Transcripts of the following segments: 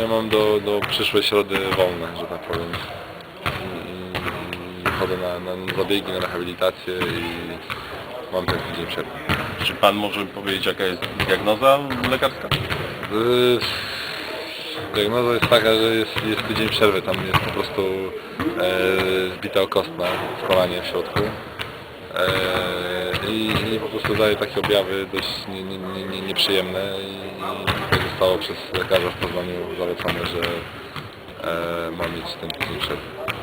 Ja mam do, do przyszłej środy wolne, że tak powiem. I, i chodzę na, na zabiegi, na rehabilitację i mam ten tydzień przerwy. Czy pan może powiedzieć jaka jest diagnoza lekarska? Yy, Diagnoza jest taka, że jest, jest tydzień przerwy, tam jest po prostu e, zbita okostna w kolanie w środku. E, i, I po prostu daje takie objawy dość nie, nie, nie, nie, nieprzyjemne i, i tutaj zostało przez lekarza w Poznaniu zalecone, że e, mam mieć ten tydzień przerwy.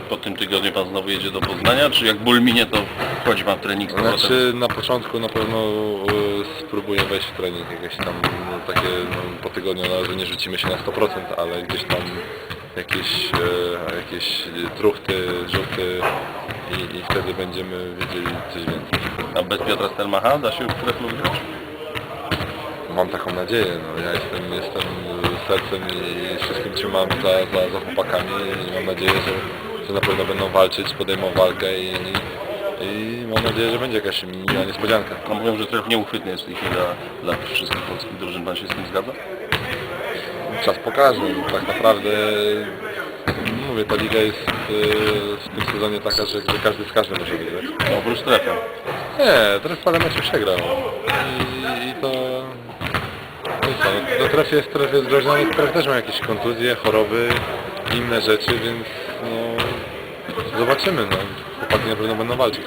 Po tym tygodniu pan znowu jedzie do Poznania, czy jak ból minie to wchodzi pan w trening z powrotem? Znaczy na początku na pewno e, spróbuję wejść w trening jakieś tam no, takie no, po tygodniu na razie nie rzucimy się na 100%, ale gdzieś tam jakieś, e, jakieś truchty, rzuty i, i wtedy będziemy wiedzieli coś więcej. A bez Piotra Stelmacha da się w wygrać? Mam taką nadzieję, no ja jestem, jestem sercem i wszystkim trzymam za, za, za chłopakami i mam nadzieję, że, że na pewno będą walczyć, podejmą walkę i, i, i mam nadzieję, że będzie jakaś miła niespodzianka. No mówią, że trochę nieuchwytny jest w tej chwili dla, dla wszystkich polskich drużyn. Pan się z tym zgadza? czas pokaże. Tak naprawdę mówię, ta liga jest e, w tym sezonie taka, że, że każdy z każdym może wygrać. No, oprócz strefa. Nie, teraz parę meczów przegrał. I. No no, tref jest, tref jest groźny, tref też ma jakieś kontuzje, choroby, inne rzeczy, więc no... Zobaczymy, no. Chłopaki na pewno będą walczyć.